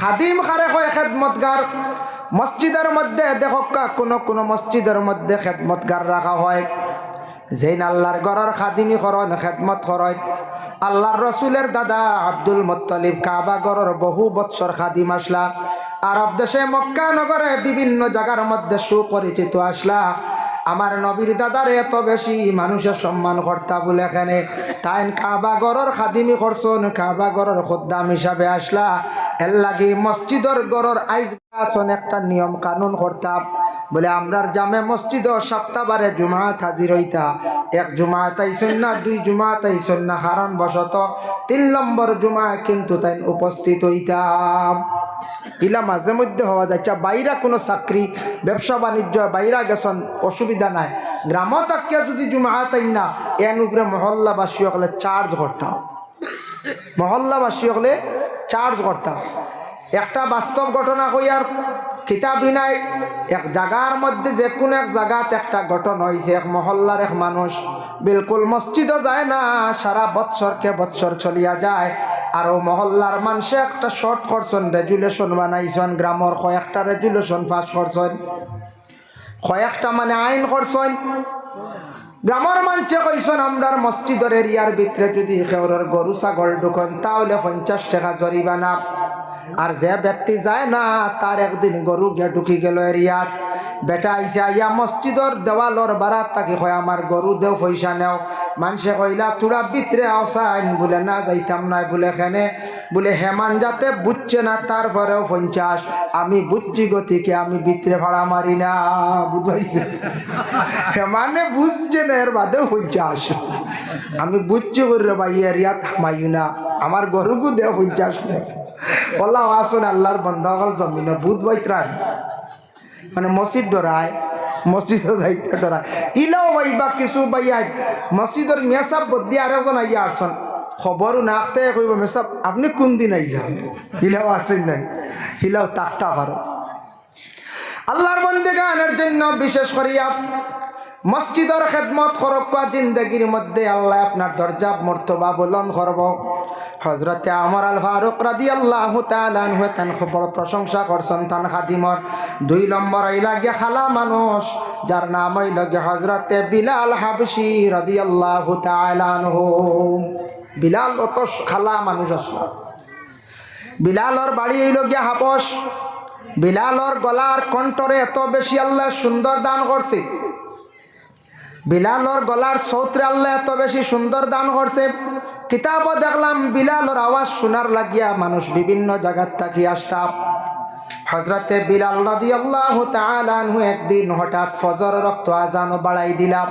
খাদিম খারে কয় খেদমতগার মসজিদের মধ্যে দেখকা কোনো কোনো মসজিদের মধ্যে খেদমতগার রাখা হয়। যেইন আল্লাহর গড়ের খাদিমি করন খেদমত করেন আল্লাহর রসুলের দাদা আব্দুল মুত্তলিব কাবা গড়ের বহু বৎসর খাদিম আসলা। আরব দেশে মক্কা নগরে বিভিন্ন জায়গার মধ্যে সুপরিচিত আসলা। আমার নবীর দাদারে এত বেশি মানুষের সম্মান কর্তা বলে এখানে। তাই কাবা গড়ের খাদিমি করছন, কাবা গড়ের খদ্দাম হিসাবে আসলা। এর লাগে মসজিদর গড়ের আইজ আসন একটা নিয়ম কানুন করতাম বলে আমরার জামে মসজিদ সপ্তাহবারে জুমাত হাজির হইতা। এক জুমাত আইসন না দুই জুমাত আইসন না হারণ বসত তিন নম্বর জুমা কিন্তু তাই উপস্থিত হইতাম। ইলা মাঝে মধ্যে হওয়া যাচ্ছে বাইরা কোনো চাকরি, ব্যবসা বাণিজ্য, বাইরা গেছন, অসুবিধা নাই। গ্রাম তাকিয়া যদি জুমা তাই না এন উপরে মহল্লাবাসী হলে চার্জ করতাম। মহল্লাবাসী হলে চার্জ করতাম। একটা বাস্তব ঘটনা কইয়ার কিতাবই নাই। এক জায়গার মধ্যে যে কোনো এক জায়গাত একটা ঘটনা হয়েছে এক মহল্লার এক মানুষ বিলকুল মসজিদও যায় না, সারা বৎসরকে বৎসর চলিয়া যায়। আর ও মহল্লার মানুষে একটা শর্ট করছেন রেজুলেশন বানাইছেন, গ্রামর কয়েকটা রেজুলেশন পাস করছেন। কয়েকটা মানে আইন করছেন। গ্রামের মানুষে কইসন আমরার মসজিদের এরিয়ার ভিতরে যদি কেউরের গরু, ছাগল ঢুকন, তাহলে পঞ্চাশ টাকা জরিমানা। আর যে ব্যক্তি যায় না, তার একদিন গরু গিয়ে ঢুকি গেল এরিয়াত। বেটা আইসে আইয়া মসজিদর দেওয়ালর বারাত তাকে কয় আমার গরু দেও পয়সা নেও। মানুষে কইলা তোরা ভিতরে আওসাইন বলে, না যাইতাম নাই বলে এখানে বলে, হেমান যাতে বুঝছে না তারপরেও পঞ্চাশ আমি বুঝছি গতিকে আমি ভিতরে ভাড়া মারি না বুঝাইছে হেমানে বুঝছে না এর বাদেও পঞ্চাশ আমি বুঝছি করে ভাই এরিয়াত হামাইও না আমার গরুকু দেও পঞ্চাশ নেই বললাম আসুন আল্লাহর বন্ধ হল জমিনে বুধ বৈত্রায় মানে মসজিদ ডরায় মসজিদও যাইতে ডরায় ইলাও বাইবা কিছু বাইয়া মসজিদর মেসাব বদলি আর একজন আইয়া আসন। খবরও নাকতে কইব, মেসাব, আপনি কোন দিন আইয়া? হিলাও আসেন নাই। হিলাও তাকতা পারো। আল্লাহর বন্দে গানের জন্য বিশেষ করিয়া মসজিদর খেদমত খরকা জিন্দগির মধ্যে আল্লাহ আপনার দরজা মর্তবা বলন করব। হজরতে আমর আল ফারুক রাদি আল্লাহ তালান বড় প্রশংসা করছেন তান খাদিমর। দুই নম্বর গিয়া খালা মানুষ, যার নাম হইল গিয়ে হজরতে বিলাল হাবসি রাদি আল্লাহ তালান বিলাল অত খালা মানুষ আসলা। বিলালর বাড়ি হইল গিয়া হাপস বিলালর গলার কণ্ঠরে এত বেশি আল্লাহ সুন্দর দান করছে। বিলালর গলার সৌত্রে আল্লাহ এত বেশি সুন্দর দান করছে। কিতাবও দেখলাম বিলালর আওয়াজ শোনার লাগিয়া মানুষ বিভিন্ন জায়গার থাকি আসতাম। হজরতে বিলাল নদী আল্লাহ তালু একদিন হঠাৎ ফজর রক্ত আজানও বাড়াই দিলাম।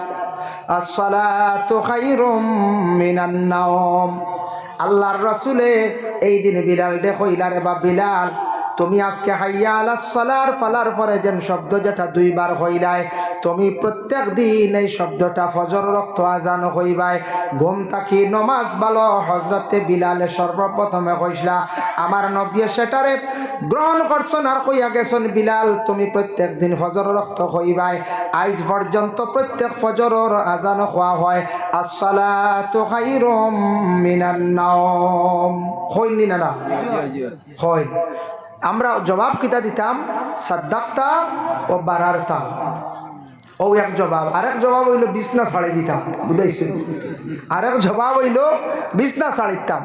আল্লাহর রসুলে এই দিন বিলাল ডে কইলারে বা বিলাল, তুমি আজকে হাইয়া আলা সলার ফালার পরে যেন শব্দ যেটা দুইবার হইলায় তুমি প্রত্যেক দিন এই শব্দটা ফজর রক্ত আজান হইবাই ঘুম তাকি নমাজ ভালো হজরতে বিলালে সর্বপ্রথমে কইসলা, আমার নবিয়ে সেটারে গ্রহণ করছন আর কইয়া গেছন বিলাল, তুমি প্রত্যেক দিন ফজর রক্ত হইবাই আইজ পর্যন্ত প্রত্যেক ফজরের আজান খোয়া হয়। আসসালাতু খাইরুম মিনান নাওম। হইনি না না? হয় আমরা জবাব কিতা দিতাম? সাদ্দাক্তা ও বারারতা। ও এক জবাব। আরেক জবাব হইল, বিছনা ছাড়ি দিতাম, বুঝাইছেন? আরেক জবাব হইল, বিছনা ছাড়িতাম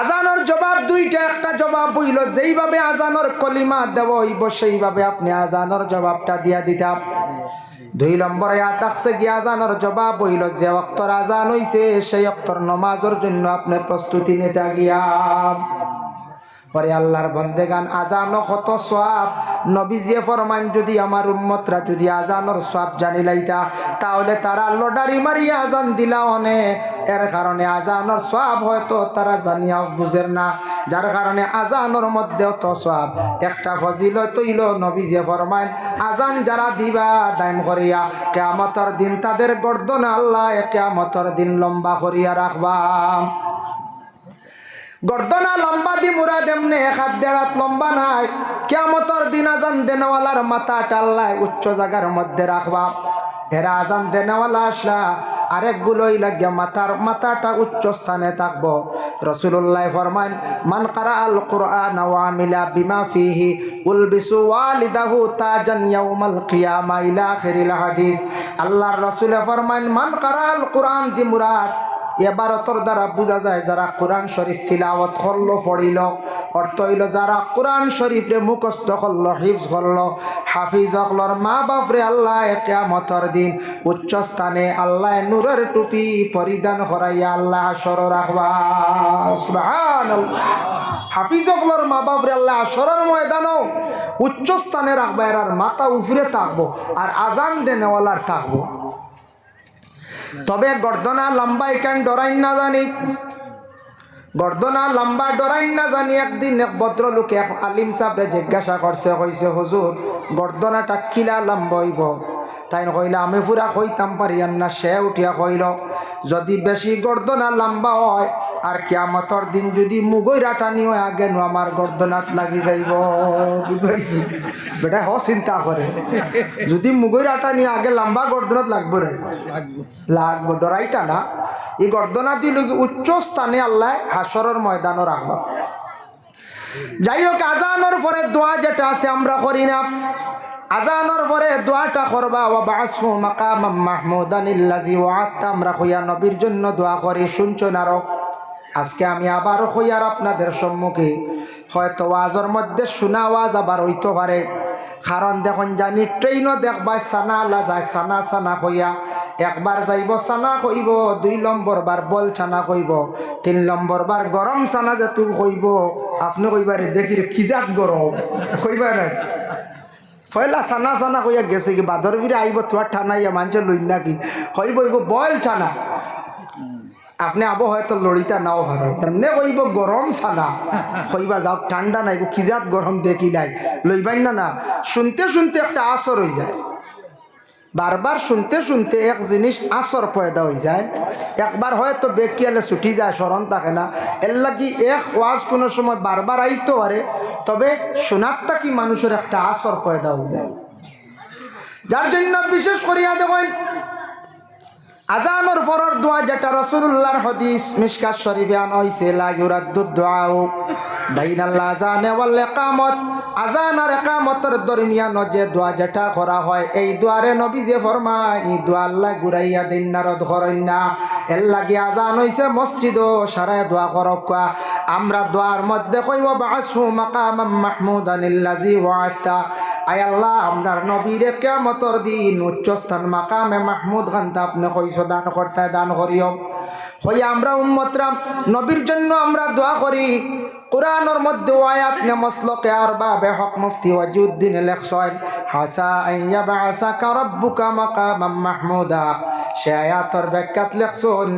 আজানোর জবাব দুইটা, একটা জবাব হইল, যেইভাবে আজানোর কলিমা দেব হইব, সেইভাবে আপনি আজানোর জবাবটা দিয়া দিতাম। দুই নম্বরে আতাকছে গিয়া আজানোর জবাব হইল, যে অক্তর আজান হইছে, সেই অক্তর নমাজের জন্য আপনি প্রস্তুতি নিতে গিয়া পরে আল্লাহর বন্দেগান আজানো কত সোয়াব নবীজিয়ে ফরমান যদি আমার উম্মতরা যদি আজানোর সোয়াব জানি লাইতা, তাহলে তারা লডারি মারিয়া আজান দিলা অনে এর কারণে আজানোর সোয়াব হয়তো তারা জানিয়াও বুঝের না। যার কারণে আজানোর মধ্যে তো সোয়াব একটা ফজিল তৈল নবীজিয়ে ফরমান আজান যারা দিবা দাইম করিয়া, কেয়ামতর দিন তাদের গর্দন আল্লাহ, কেয়ামতর দিন লম্বা করিয়া রাখবা। গর্দনা লম্বা দি মুরাদ এমনি এক হাত দেড় হাত লম্বা নাই। কেমতর দিন আজান দেনওয়ালার মাথা টাল্লায় উচ্চ জায়গার মধ্যে রাখবা। এরা আজান দেনওয়ালা আসলা, আরেকগুলোই লাগিয়া মাথার মাথাটা উচ্চ স্থানে থাকব। রসুল্লাহ ফরমান মান কারা আল কোরআন ওয়ামিলা বিমা ফিহি, উলবিসু ওয়ালিদাহু তাজান ইয়াউমাল কিয়ামা ইলা আখিরিল হাদিস। আল্লাহর রাসূল ফরমান মান কারা আল কোরআন দি মুরাদ এবার তোর দ্বারা বোঝা যায় যারা কোরআন শরীফ তিলাওয়াত করল, পড়িল। অর্থ হইল যারা কোরআন শরীফরে মুখস্থ করল, হিফজ করল, হাফিজ হকলর মা বাপরে আল্লাহ কেয়ামতর দিন উচ্চ স্থানে আল্লাহ নূরের টুপি পরিধান করাইয়া আল্লাহ আসর রাখবা। হাফিজ হকলর মা বাপরে আল্লাহ আসরের ময়দানও উচ্চ স্থানে রাখবা, এরার মাথা উফরে থাকব আর আজান দেনেওয়ালার থাকব। তবে গর্দনা লম্বা এখান ডরাইন না জানি। গর্দনা লম্বা ডরাইন না জানি। একদিন এক ভদ্রলোকে এক আলিম সাহেবরে জিজ্ঞাসা করছে, কইছে, হুজুর, গর্দনাটা কিলা লম্বা হইব? তাই কইলে, আমি পুরা কইতাম পারিয়ান না, সে উঠিয়া কইল, যদি বেশি গর্দনা লম্বা হয় আর কিয়ামতর দিন যদি মুগৈরা টানি হয় আগে নো আমার গর্দনাত লাগি যাইব। বুঝাইছি? বেটা, হ, চিন্তা করে। যদি মুগৈরা টানি আগে লম্বা গর্দনাত লাগবে রে। লাগবো, ডরাইতা না। এই গর্দনা দিল উচ্চ স্থানে আল্লাহ হাসরের ময়দানও রাখবা। যাই হোক আজানোর পরে দোয়া যেটা আছে আমরা করি না। আজানোর পরে দোয়াটা করবা ও বাসু মাকাম মাহমুদানিল্লাজি ওয়াত্তা আমরা হইয়া নবীর জন্য দোয়া করি। শুনছো আরও আজকে আমি আবারও হইয়ার আপনাদের সম্মুখে। হয়তো ওয়াজের মধ্যে শোনা আওয়াজ আবার হইতে পারে। কারণ দেখুন, জানি ট্রেনও দেখবাই সানা আল্লাহ যায়, সানা সানা হইয়া। একবার যাইব, সানা কইব দুই নম্বর বার বল ছানা কইব তিন নম্বর বার গরম ছানা যে তুই কইব আপনি কইবারে, দেখি রে, কি জাত গরম? কইবা না পয়লা ছানা ছানা কইয়া গেছে কি বাদর বিরে আইব তোমার ঠানাইয়া মানছে লইন নাকি? কইব ইব বল ছানা। আপনি আবো হয়তো লড়িতা নাও হারো এমনি কইব গরম ছানা কইবা যাও ঠান্ডা নাই কিজাত গরম দেখি নাই। লইবাই না না, শুনতে শুনতে একটা আসর হয়ে যায়। বারবার শুনতে শুনতে এক জিনিস আসর পয়দা হয়ে যায়। একবার হয়তো বেকিয়ালে ছুটি যায়, স্মরণ থাকে না। এর লাগি এক ওয়াজ কোনো সময় বারবার আইতে পারে, তবে শোনারটা কি মানুষের একটা আসর পয়দা হয়ে যায়। যার জন্য বিশেষ করিয়া দেখেন আজানোর পরের দোয়া যেটা রসুল্লাহর হদিস মিসকাত শরীফে আনা হইছে, লা ইউরাদ্দু দুআউ বাইনাল আজানে ওয়াল ইকামত। আজান আর একামতের দরমিয়ান যে দোয়া যেটা করা হয়, এই দোয়ারে নবী যে ফরমায়, এই দোয়া আল্লাহ ঘুরাইয়া দিন না রদ না। এর লাগি আজান হইছে মসজিদ, সারায় দোয়া করক আমরা দোয়ার মধ্যে কইব, বাসু মাকাম মাহমুদানিল্লাজি ওয়াতা আয় আল্লাহ আপনার নবীরে কেমতর দিন উচ্চস্থান মাকামে মাহমুদ খান্তা আপনি কইস দান করতে দান করিও। হইয়া আমরা উম্মতরাম নবীর জন্য আমরা দোয়া করি। কোরআনের মধ্যে আয়াত নে মসলকে আর বাবে হক মুফতি ওয়াজুদ্দিন লেখসন হাসা আইয়া বাসা কারব্বুকা মাকামাম মাহমুদা। সে আয়াতর ব্যাখ্যাত লেখছন,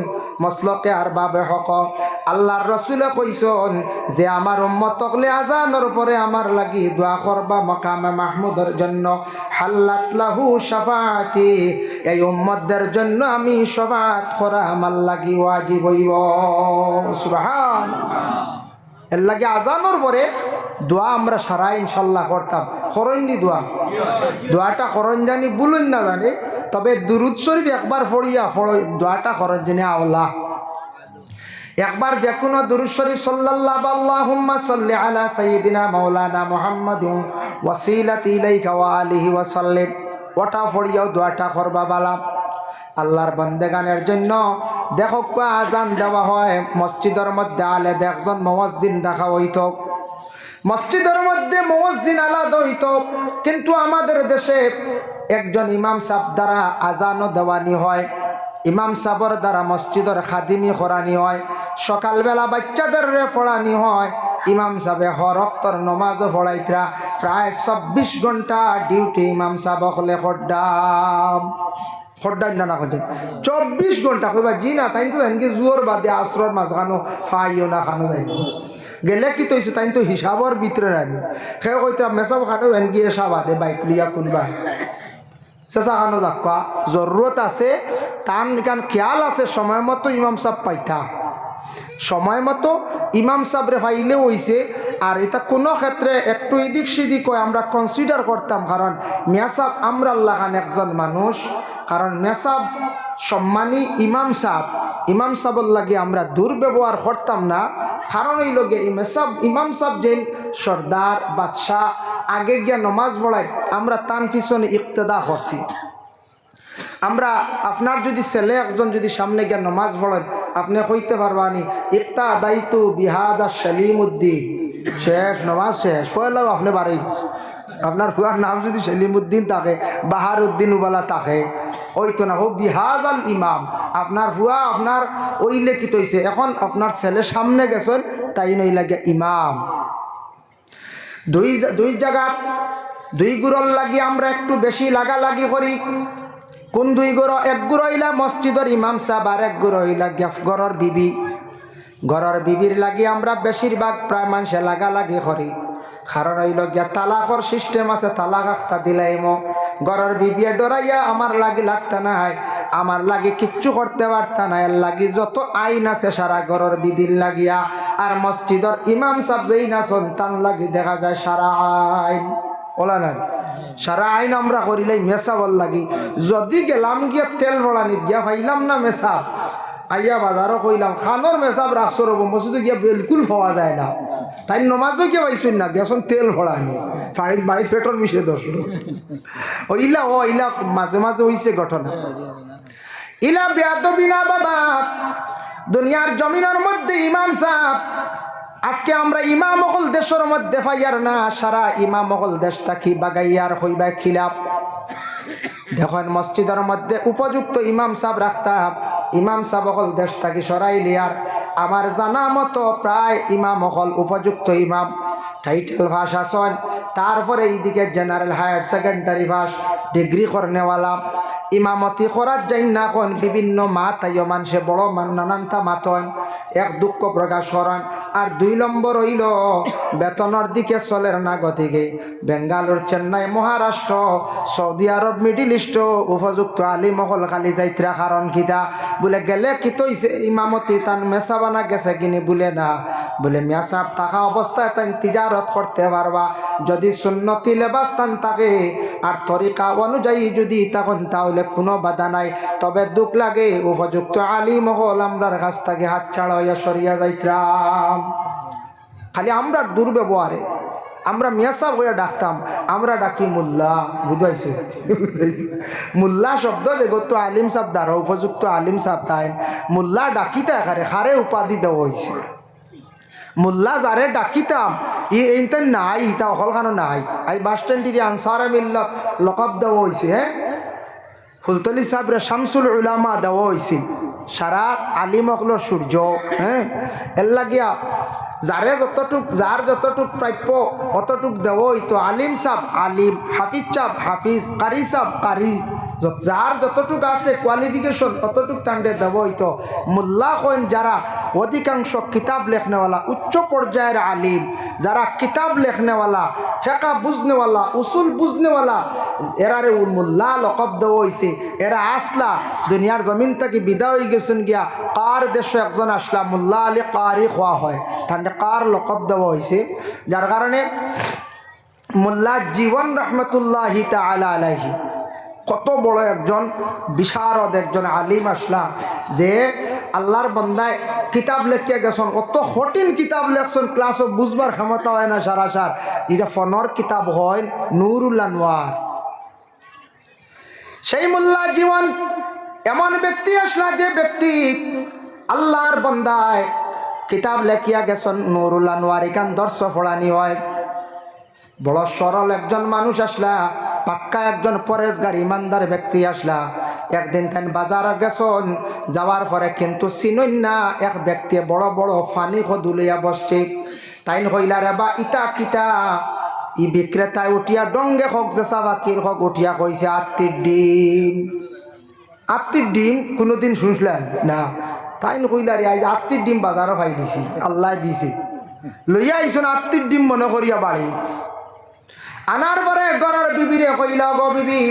মসলকে আর বাবে হক আল্লাহর রসুলে কইসন যে আমার উম্মতকলে আজানোর পরে আমার লাগি দোয়া করবা মকামে মাহমুদের জন্য। হাল্লাত লাহু সাফাতি এই উম্মতদের জন্য আমি সবাত করা আমার লাগি ওয়াজিব হইব। সুবহান। এর লাগে আজানোর পরে দোয়া আমরা সারা ইনশাল্লাহ করতাম। করইনি দোয়া। দোয়াটা করন জানি বুলুন না জানি, তবে দুরুদ শরীফ একবার ফড়িয়া ফড় দোয়াটা করন জানি আওলা। একবার যে কোনো সাল্লাল্লাহু আল্লাহুম্মা সাল্লি আলা সাইয়্যিদিনা মাওলানা মুহাম্মাদিন ওয়াসিলাতি ইলাইকা ওয়া আলিহি ওটা ফড়িয়াও দোয়াটা করবা বালা। আল্লাহর বন্দেগানের জন্য দেখো কোয়া আজান দেওয়া হয়। মসজিদের মধ্যে আলে দেখজন মসজিদ দেখা হইত। মসজিদের মধ্যে মসজিদ আলাদা হইত। কিন্তু আমাদের দেশে একজন ইমাম সাহ দ্বারা আজানও দেওয়ানি হয়। ইমাম সাবর দ্বারা মসজিদের খাদিমি করানি হয়, সকালবেলা বাচ্চাদের রে পড়ানি হয়, ইমাম সাহেবে হরক্তর নমাজও পড়াইতরা প্রায় চব্বিশ ঘণ্টা ডিউটি ইমাম সাহেব হলে কথা চব্বিশ ঘণ্টা কইবা জি না তাই তো এনকে জোর বাদে আশ্রর মাঝখানো ফাইও না খানো যাই গেলে কি তৈছো তাই তো হিসাবর ভিতরে রাখি সেও কইতাম মেসাব খানো এনকি এসা বাদে, বাইক লিয়া কোনবা। চেঁচা খানো যাকা জরুরত আছে তান কান খেয়াল আছে, সময় মতো ইমাম সাহেব পাইতা। সময় মতো ইমাম সাহেবরে ফাইলেও হইছে, আর এটা কোনো ক্ষেত্রে একটু এদিক সেদিক হয় আমরা কনসিডার করতাম, কারণ মিয়া সাহেব আমরা খান একজন মানুষ। কারণ মেসাব সম্মানী ইমাম সাহ ইমাম সাহর লাগে আমরা দুর্ব্যবহার করতাম না। কারণ এই লগে মেসাব ইমাম সাহ যেন সর্দার, বাদশাহ, আগে গিয়া নমাজ পড়ায় আমরা তান পিছনে ইকতেদা করছি। আমরা আপনার যদি ছেলে একজন যদি সামনে গিয়ে নমাজ পড়েন, আপনি কইতে পারবানি ইকতা দায়িত্ব বিহাজা সেলিম উদ্দিন শেষ, নমাজ শেষ পয়লাও আপনি গেছে আপনার হুয়ার নাম যদি সেলিম উদ্দিন থাকে বাহার উদ্দিন উবালা থাকে ওই তো না। ও বিহাজ আল ইমাম। আপনার হুয়া আপনার ওই লেখিত হয়েছে এখন আপনার ছেলে সামনে গেছেন, তাই নই লাগে ইমাম। দুই দুই জায়গা দুই গুড়র লাগি আমরা একটু বেশি লাগালাগি করি। কোন দুই গড় এক গুড় হইলা মসজিদর ইমাম সাহেব আর এক গুড় হইলা গেফ গড়র বিবি। ঘরের বিবির লাগি আমরা বেশিরভাগ প্রায় মানুষে লাগালাগি করি। কারণ হইল গিয়া তালাকর সিস্টেম আছে, তালাক আখতা দিলাইম ঘরের বিবিয়ে ডরাইয়া আমার লাগি লাগতা না হয় আমার লাগি কিচ্ছু করতে পারতা না এর লাগি যত আইন আছে সারা ঘরের বিবির লাগিয়া। আর মসজিদর ইমাম সাহেব যেই না সন্তান লাগি দেখা যায় সারা আইন। ওলা না সারা আইন আমরা করিলাই মেসাবল লাগি। যদি গেলাম গিয়া তেল ভরানি দিয়া পাইলাম না মেসাব আইয়া বাজারও কইলাম খানোর মেসাব রাখছো রব মসজিদে গিয়া বিলকুল পাওয়া যায় না। তাই নমাজও গিয়ে পাইছুন না? গিয়াছন তেল ভরানি বাড়িত বাড়িত পেট্রোল মিশে দশলো ও ইলা ও ইলা মাঝে মাঝে হইছে ঘটনা। ইলা বেয়াদবিনা বাবা। দুনিয়ার জমিনের মধ্যে ইমাম সাহেব আজকে আমরা ইমাম অকল দেশের মধ্যে পাইয়ার না, সারা ইমাম অকল দেশ থাকি বাগাইয়ার হইবা খিলাপ দেখেন মসজিদের মধ্যে উপযুক্ত ইমাম সাহেব রাখতাম, ইমাম সাহেব অকল দেশ থাকি সরাই লিয়ার আমার জানা মতো প্রায় ইমাম অকল উপযুক্ত ইমাম। টাইটেল ভাস আসন তারপরে এইদিকে জেনারেল হায়ার সেকেন্ডারি ভাস ডিগ্রি করনেওয়ালা ইমামতি করার যাই না কোন, বিভিন্ন মাত মানুষে বড় মান নানানটা মাতন, এক দুঃখ প্রকাশ করেন। আর দুই নম্বর হইল, বেতনের দিকে চলের না গতিকে। বেঙ্গালোর চেন্নাই মহারাষ্ট্র, সৌদি আরব, মিডিল ইস্ট উপযুক্ত আলী মহল খালি যাইত্রা, কারণ কিতা বলে গেলে কি তৈছে ইমামতি তান মেসা বানা গেছে কিনি বলে না। বলে মেসাব থাকা অবস্থায় তাই তিজারত করতে পারবা যদি সুন্নতি লেবাস তান থাকে, আর তরিকা অনুযায়ী যদি তখন তাহলে কোনো বাধা নাই। তবে দুঃখ লাগে, উপযুক্ত আলী মহল আমরার কাছ থেকে হাত ছাড়া সরিয়া যাইত্রাম খালি আমরা দুর্ব্যবহারে, আমরা মিয়াসাব হয়ে ডাকতাম, আমরা ডাকি মোল্লা, বুঝাইছে? মোল্লা শব্দ যে আলিম সাহ দ্বারা, উপযুক্ত আলিম সাহ তাই মোল্লা ডাকিতে এখানে হারে উপাধি দেওয়া হয়েছে মোল্লা যারে ডাকিতাম, ই এইতে নাই, ইতা অকলখানো নাই। আই বাস স্ট্যান্ডের আনসারে মিল্লত লকব দেওয়া হয়েছে হ্যাঁ? ফুলতলি সাহেবরে শামসুল উলামা দেওয়া হয়েছে সারা আলিমকলর সূর্য হ্যাঁ এর লাগিয়া যারে যতটুক যার যতটুক প্রাপ্য অতটুক দেব তো আলিম সাব আলিম, হাফিজ সাব হাফিজ কারি সাব কারি যার যতটুক আছে কোয়ালিফিকেশন ততটুক তান্ডে দেব তো। মোল্লা কইন যারা অধিকাংশ কিতাব লেখনেওয়ালা, উচ্চ পর্যায়ের আলিম, যারা কিতাব লেখনেওয়ালা ফেকা বুঝনেওয়ালা, উসুল বুঝনেওয়ালা, এরারে উ মোল্লা লকব দেওয়া হয়েছে এরা আসলা, দুনিয়ার জমিন থেকে বিদা হয়ে গেছেন গিয়া, কার দেশ একজন আসলা, মোল্লা আলী কারি খোয়া হয়। তাহলে কার লকব দেওয়া হয়েছে যার কারণে মোল্লা জীবন রহমতুল্লাহি তালা আলাইহি। কত বড় একজন বিশারদ একজন আলিম আসলা যে আল্লাহর বন্দায় কিতাব লেখিয়া গেছেন। কত কঠিন কিতাব লেখছেন ক্লাসও বুঝবার ক্ষমতা হয় না সারা সার। যে ফনর কিতাব হয় নুরুল আনোয়ার সেই মোল্লা জীবন এমন ব্যক্তি আসলা যে ব্যক্তি আল্লাহর বন্দায় কিতাব লেখিয়া গেছেন, নুরুল আনোয়ার এখান দর্শ ফোড়ানি হয়। বড় সরল একজন মানুষ আসলা। পাক্কা একজন পরেশগার ইমানদার ব্যক্তি আসলা। একদিন তেন বাজার গেছন, যাওয়ার পরে কিন্তু চিনই না, এক ব্যক্তি বড় বড় ফানি সদুলিয়া বসছে। তাইন হইলা রে বা ইটা কিতা? ই বিক্রেতায় উঠিয়া, ডঙ্গে হক যে চাবাকির হক? উঠিয়া কইছে আত্মির ডিম। আত্মির ডিম? কোনোদিন শুনছিলেন না। তাইন কইলা, রে, আজ আত্মির ডিম বাজারও খাই দিছি আল্লাহ দিছে। লইয়া আইসন আত্মির ডিম মনে করিয়া বাড়ি? আনার পরে গড়ার বিবিরে কইলা গো বিবি।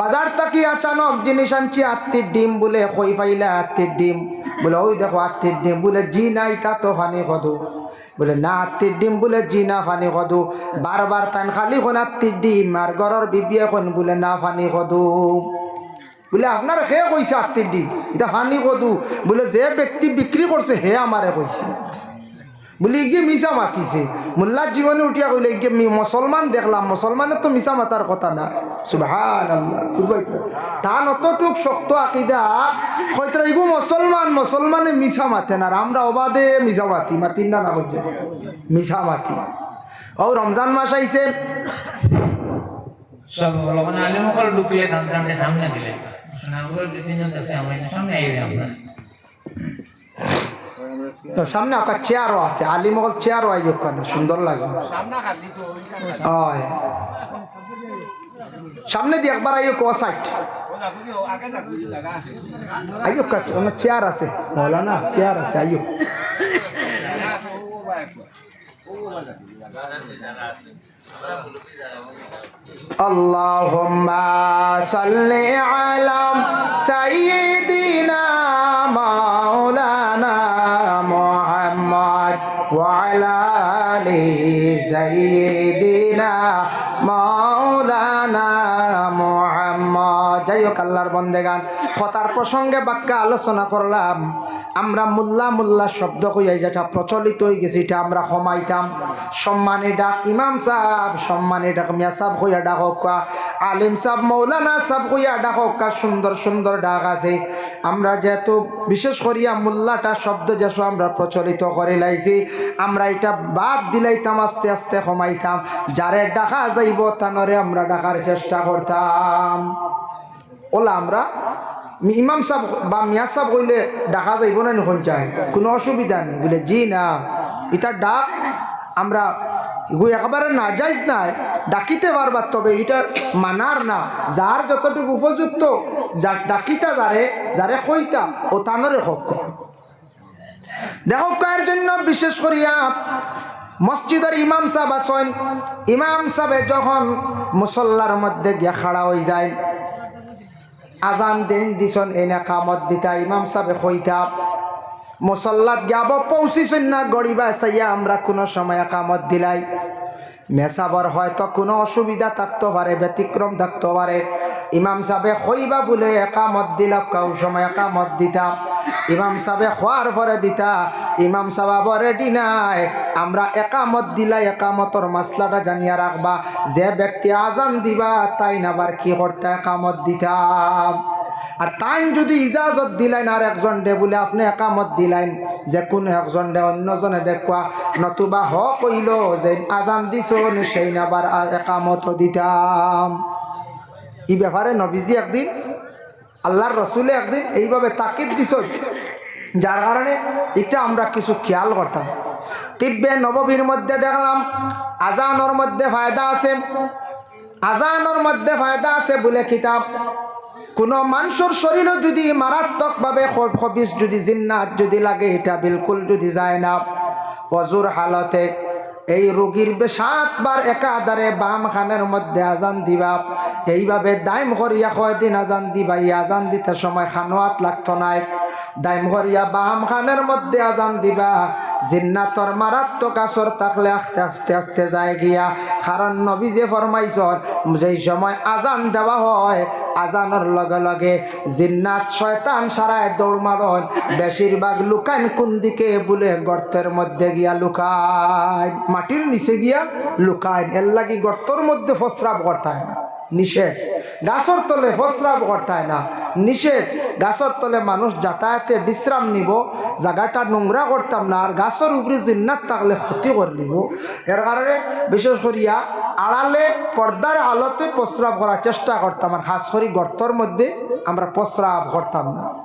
বাজার তাকি আচানক জিনিস আনছি আত্মির ডিম বলে কই পাইলা আত্মির ডিম। বলে, ওই দেখো আত্মির ডিম বলে জি নাই তা তো ফানি কদু। বলে, না আত্মির ডিম বলে জি না ফানি কদু। বারবার তান খালি কোন আত্মির ডিম আর গড়ার বিবি এখন বলে না ফানি কদু। বলে, আপনার হে কইছে আত্মীর ডিম? এটা হানি কদু? বলে, যে ব্যক্তি বিক্রি করছে, হে আমারে কইছে। বলে ইগে মিশা মাতিছে। মোল্লার জীবনে উঠিয়া কইলে মি- মুসলমান দেখলাম মুসলমানের তো মিশা মাতার কথা না? অতটুক শক্ত মুসলমান মুসলমানে মিশা মাতে না আমরা মিশা মাতি না বলছে মিশা মাতি। ও রমজান মাস আইছে সামনে দিলে। আমার সামনে আইলে তো সামনে আপনার চেয়ারও আছে আলিমগল চেয়ারও আই ওখানে সুন্দর লাগে হয় সামনে দিয়ে একবার আইও ক সাইড আইও কাজ ওনার চেয়ার আছে বলা না চেয়ার আছে আইও اللهم صل على سيدنا مولانا সাইয়ে দিনা মা যাই হোক আল্লাহর বন্দেগান। কথার প্রসঙ্গে বাক্য আলোচনা করলাম। আমরা মুল্লা মুল্লা শব্দ কইয়াই যেটা প্রচলিত হয়ে গেছে, এটা আমরা সমাইতাম সম্মানে ডাক ইমাম সাহেব, সম্মানে ডাক মিয়া সাহেব কইয়া ডাক হোক আলিম সাহেব, মৌলানা সাহেব কইয়া ডাক হোক সুন্দর সুন্দর ডাক আছে। আমরা যেহেতু বিশেষ করিয়া মোল্লাটা শব্দ যেসব আমরা প্রচলিত করে লাইছি, আমরা এটা বাদ দিলাইতাম, আস্তে আস্তে কমাইতাম যারে ডাকা যাইব, তানরে আমরা ডাকার চেষ্টা করতাম। ওলা আমরা। ইমাম সাহেব বা মিয়া সাহেব কইলে ডাকা যাইব না নখন চাই। কোনো অসুবিধা নেই। বলে, জি না। ইটার ডাক, আমরা এগু একেবারে না যাইস না ডাকিতে পারবার তবে এটা মানার না। যার যতটুকু উপযুক্ত যা ডাকিতা যারে যারে কইতা, ও তানরে হক। দেখো কার জন্য বিশেষ করিয়া মসজিদের ইমাম সাহেব আসেন ইমাম সাহেব যখন মুসল্লার মধ্যে গিয়া খাড়া হয়ে যায় আজান দেন দিছন, এনে কামত দিতা, ইমাম সাহেব হইতা মুসল্লাত গাব পৌঁছিছুন না গড়িবা সাইয়া আমরা কোনো সময় কামত দিলাই। মেসাবর হয়তো কোনো অসুবিধা থাকতে পারে, ব্যতিক্রম থাকতে পারে। ইমাম সাহেব হইবা বলে একামত দিলাম কাউ সময় একামত দিতা। ইমাম সাহেবে খোয়ার পরে দিতা, ইমাম সাহেব রেডি নাই আমরা একামত দিলাই একামতর মাসলাটা জানিয়া রাখবা যে ব্যক্তি আজান দিবা, তাই নাবার কি করতে একামত দিতাম আর তাই যদি ইজাজত দিলেন আর একজন দে বলে, আপনি একামত দিলেন যে কোনো একজন দে, অন্যজনে দেখুয়া নতুবা হ কইল যে আজান দিছ সেই নাবার একামত দিতাম। এই ব্যাপারে নবীজি একদিন আল্লাহর রসুলে একদিন এইভাবে তাকিদ দিছ যার কারণে এটা আমরা কিছু খেয়াল করতাম। তিব্বে নববীর মধ্যে দেখলাম, আজানোর মধ্যে ফায়দা আছে। আজানোর মধ্যে ফায়দা আছে বলে কিতাব। কোনো মানুষের শরীরও যদি মারাত্মকভাবে খবিস, যদি জিন্নাত যদি লাগে, এটা বিলকুল যদি যায় না। অজুর হালতে এই রোগীর সাতবার একাধারে বাম খানের মধ্যে আজান দিবা। এইভাবে দাইম করিয়া কয়দিন আজান দিবা আজান দিতে সময় খানোয়াত লাগতো নাই। দাইম করিয়া বাম খানের মধ্যে আজান দিবা। জিন্নাতর মারাত্মক আসর থাকলে আস্তে আস্তে আস্তে যায় গিয়া, কারণ নবী যে ফরমাইছর যেই সময় আজান দেওয়া হয়, আজানের লগে লগে জিন্নাত শয়তান সারায় দৌড় মারন। বেশিরভাগ লুকাইন কোন দিকে বলে গর্তের মধ্যে গিয়া লুকায়, মাটির নিচে গিয়া লুকায়। এর লাগি গর্তর মধ্যে ফসরাব করতায় না। নিষেধ। গাছর তলে ফসরাব করতায় না। নিষেধ। গাছর তলে মানুষ যাতায়াতে বিশ্রাম নিব, জায়গাটা নোংরা করতাম না, আর গাছের উপরে জিন্নাত থাকলে ক্ষতি করে নিব। এর কারণে বিশেষ করিয়া আড়ালে পর্দার আলোতে প্রস্রাব করার চেষ্টা করতাম, আর খাস করি গর্তর মধ্যে আমরা প্রস্রাব করতাম না।